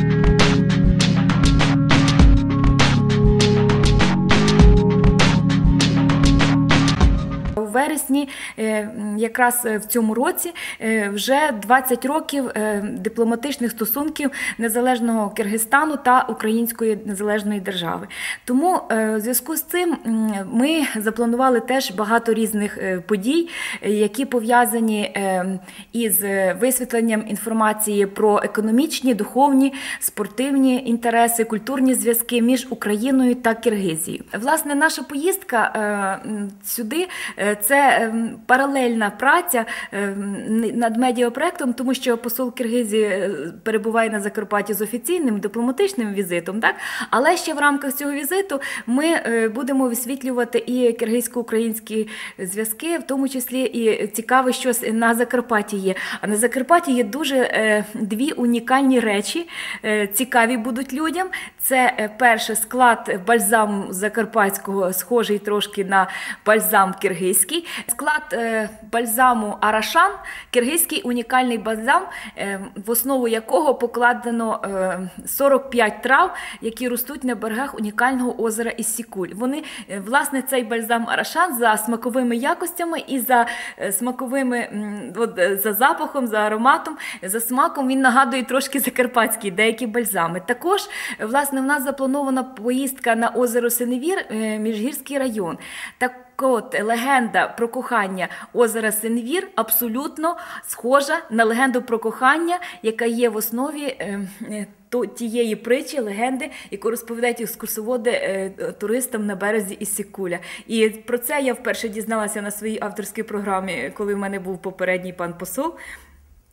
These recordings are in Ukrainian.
Thank you. Вересні, е, якраз в цьому році, е, вже 20 років е, дипломатичних стосунків незалежного Киргизстану та Української незалежної держави. Тому в зв'язку з цим ми запланували теж багато різних подій, які пов'язані із висвітленням інформації про економічні, духовні, спортивні інтереси, культурні зв'язки між Україною та Киргизією. Власне, наша поїздка сюди це ем, паралельна праця ем, над медіапроектом, тому що посол Киргизії е, перебуває на Закарпатті з офіційним дипломатичним візитом. Так? Але ще в рамках цього візиту ми е, будемо висвітлювати і киргизько-українські зв'язки, в тому числі і цікаве, що на Закарпатті є. А на Закарпатті є дуже е, дві унікальні речі, цікаві будуть людям. Це перший склад бальзаму закарпатського, схожий трошки на бальзам киргизький. Склад е, бальзаму Арашан, киргизький унікальний бальзам, е, в основу якого покладено 45 е, трав, які ростуть на берегах унікального озера Іссікуль. Вони, власне, цей бальзам Арашан за смаковими якостями і за смаковими от, за запахом, за ароматом, за смаком він нагадує трошки закарпатські деякі бальзами. Також, власне, в нас запланована поїздка на озеро Синевір, Міжгірський район. Так от легенда про кохання озера Синвір абсолютно схожа на легенду про кохання, яка є в основі. Е, е, тієї притчі, легенди, яку розповідають екскурсоводи е, туристам на березі Ісікуля. І про це я вперше дізналася на своїй авторській програмі, коли в мене був попередній пан посол.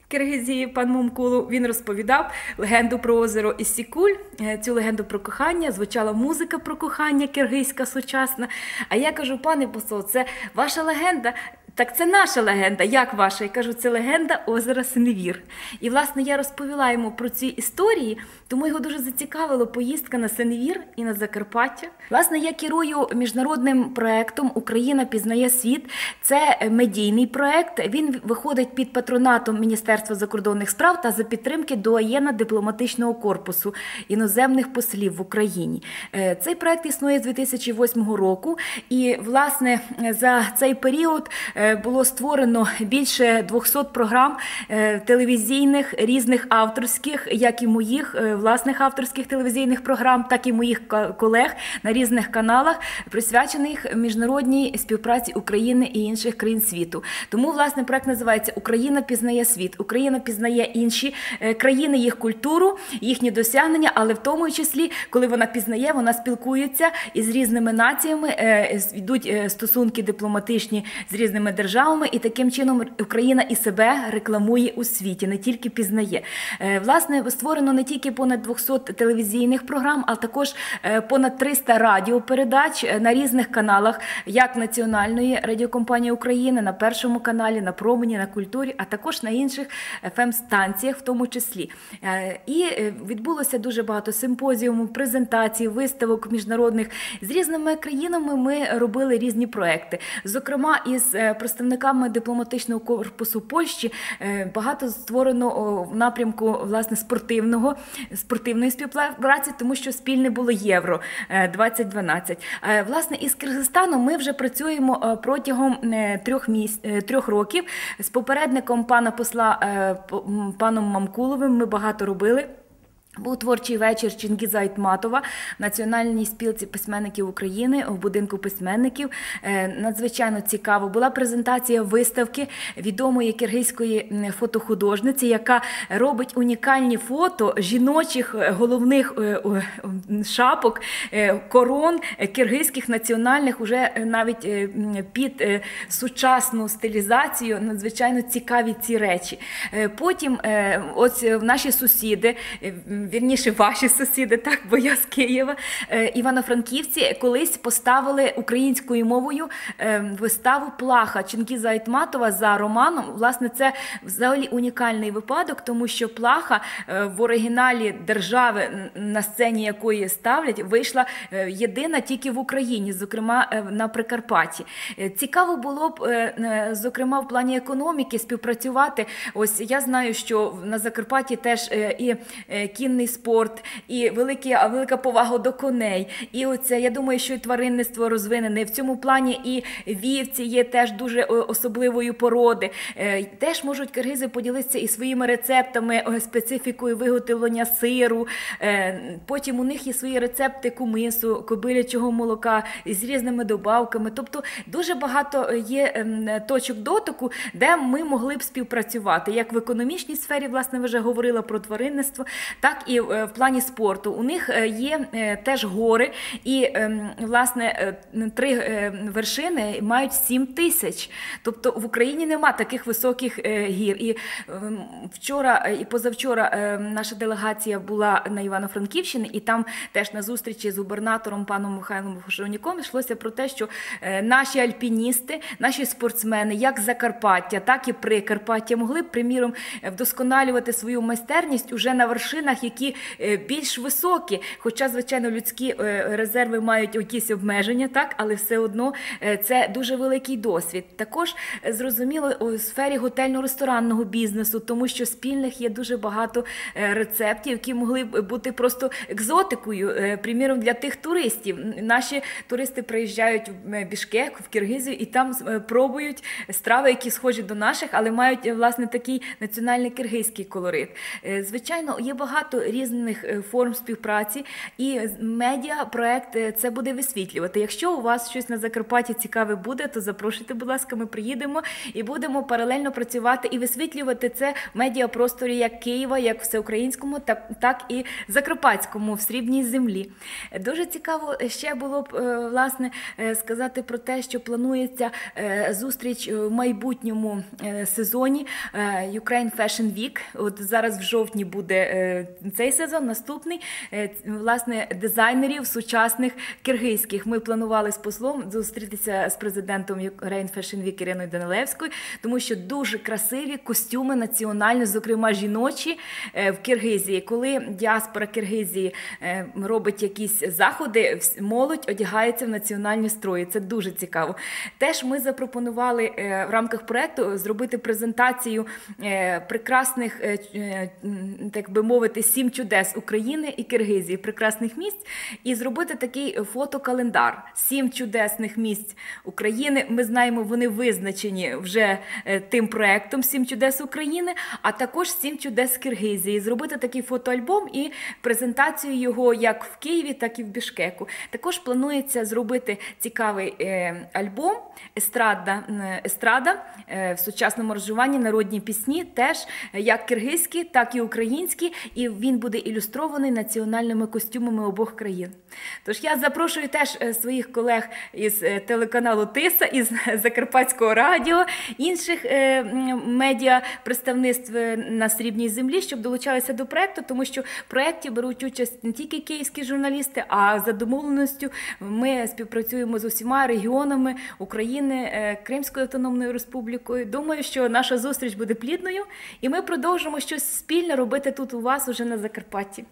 Киргизії, пан Мумкулу, він розповідав легенду про озеро Ісікуль, Е, цю легенду про кохання звучала музика про кохання киргизька сучасна. А я кажу, пане посол, це ваша легенда. Так це наша легенда. Як ваша? Я кажу, це легенда озера Синевір. І, власне, я розповіла йому про ці історії, тому його дуже зацікавила поїздка на Синевір і на Закарпаття. Власне, я керую міжнародним проектом Україна пізнає світ. Це медійний проект. Він виходить під патронатом Міністерства закордонних справ та за підтримки доаєна дипломатичного корпусу іноземних послів в Україні. Е, цей проект існує з 2008 року, і власне за цей період. Е, було створено більше 200 програм е, телевізійних різних авторських, як і моїх е, власних авторських телевізійних програм, так і моїх колег на різних каналах, присвячених міжнародній співпраці України і інших країн світу. Тому власне проект називається Україна пізнає світ. Україна пізнає інші країни, їх культуру, їхні досягнення, але в тому числі, коли вона пізнає, вона спілкується із різними націями, йдуть стосунки дипломатичні з різними державами, і таким чином Україна і себе рекламує у світі, не тільки пізнає. Е, власне, створено не тільки понад 200 телевізійних програм, а також е, понад 300 радіопередач е, на різних каналах, як Національної радіокомпанії України, на першому каналі, на промені, на культурі, а також на інших fm станціях в тому числі. І відбулося дуже багато симпозіумів, презентацій, виставок міжнародних з різними країнами. Ми робили різні проекти, зокрема із представниками дипломатичного корпусу Польщі е, багато створено в напрямку власне спортивного спортивної співпраці, тому що спільне було євро 2012. Е, власне із Киргизстаном ми вже працюємо протягом е, трьох місць трьох років з попередником пана посла паном Мамкуловим. Ми багато робили. Був творчий вечір Чингіза Айтматова в Національній спілці письменників України в будинку письменників. Е, надзвичайно цікаво. Була презентація виставки відомої киргизької фотохудожниці, яка робить унікальні фото жіночих е, головних е, шапок, корон киргизьких національних, уже навіть під сучасну стилізацію. Надзвичайно цікаві ці речі. Потім, ось наші сусіди вірніше ваші сусіди, так бо я з Києва, е, Івано-Франківці колись поставили українською мовою е, виставу Плаха Чинкіза Айтматова за романом. Власне, це взагалі унікальний випадок, тому що плаха е, в оригіналі держави, на сцені якої ставлять, вийшла єдина тільки в Україні, зокрема на Прикарпатті. Цікаво було б, зокрема, в плані економіки співпрацювати. Ось я знаю, що на Закарпатті теж і кінний спортивний спорт, і великі, велика повага до коней. І оце я думаю, що і тваринництво розвинене в цьому плані. І вівці є теж дуже о, особливої породи. Е, Теж можуть киргизи поділитися і своїми рецептами, специфікою виготовлення сиру. Е, Потім у них є свої рецепти кумису, кобилячого молока з різними добавками. Тобто дуже багато є ем, точок дотику, де ми могли б співпрацювати, як в економічній сфері, власне, вже говорила про тваринництво, так і е, в плані спорту. У них е, є е, теж гори, і ем, власне три вершини мають 7 тисяч. Тобто в Україні нема таких високих гір. І ем, вчора і позавчора наша делегація була на Івано-Франківщині, і там теж на зустрічі з губернатором паном Михайлом Хошоніком йшлося про те, що наші альпіністи, наші спортсмени, як Закарпаття, так і Прикарпаття, могли б, приміром, вдосконалювати свою майстерність уже на вершинах, які е, більш високі. Хоча, звичайно, людські е, резерви мають якісь обмеження, так, але все одно е, це дуже великий досвід. Також зрозуміло у сфері готельно-ресторанного бізнесу, тому що спільних є дуже багато рецептів, які могли б бути просто екзотикою, приміром для тих туристів. Наші туристи приїжджають в Бішкек, в Киргизію, і там пробують страви, які схожі до наших, але мають власне такий національний киргизький колорит. Звичайно, є багато різних е, форм співпраці, і медіапроект е, це буде висвітлювати. Якщо у вас щось на Закарпатті цікаве буде, то запрошуйте, будь ласка, ми приїдемо і будемо паралельно працювати і висвітлювати це в медіапросторі як Києва, як всеукраїнському, так, так і Закарпатському в срібній землі. Е, Дуже цікаво ще було б е, власне е, сказати про те, що планується е, зустріч в майбутньому е, сезоні е, Ukraine Fashion Week. От зараз в жовтні буде е, цей сезон, наступний е, власне дизайнерів сучасних киргизьких. Ми планували з послом зустрітися з президентом Ukraine Fashion Week Іриною Данилевською, тому що дуже красиві костюми національні, зокрема жіночі е, в Киргизії. Коли діаспора Киргизії е, робить якісь заходи, молодь одягається в національні строї. Це дуже цікаво. Теж ми запропонували в рамках проекту зробити презентацію прекрасних, так би мовити, сім чудес України і Киргизії, прекрасних місць, і зробити такий фотокалендар. Сім чудесних місць України. Ми знаємо, вони визначені вже е, тим проектом Сім чудес України, а також сім чудес Киргизії. Зробити такий фотоальбом і презентацію його як в Києві, так і в Бішкеку. Також планується зробити цікавий е, альбом естрада, е, естрада е, в сучасному розживанні народні пісні, теж е, як киргизькі, так і українські, і він буде ілюстрований національними костюмами обох країн. Тож я запрошую теж е, своїх колег із е, телеканалу Тиса, із Закарпатського радіо, інших е, медіа представництв на срібній землі, щоб долучалися до проекту, тому що в проєкті беруть участь не тільки київські журналісти, а за домовленістю ми співпрацюємо з усіма регіонами України, Кримською автономною республікою. Думаю, що наша зустріч буде плідною, і ми продовжимо щось спільне робити тут у вас уже на Закарпатті.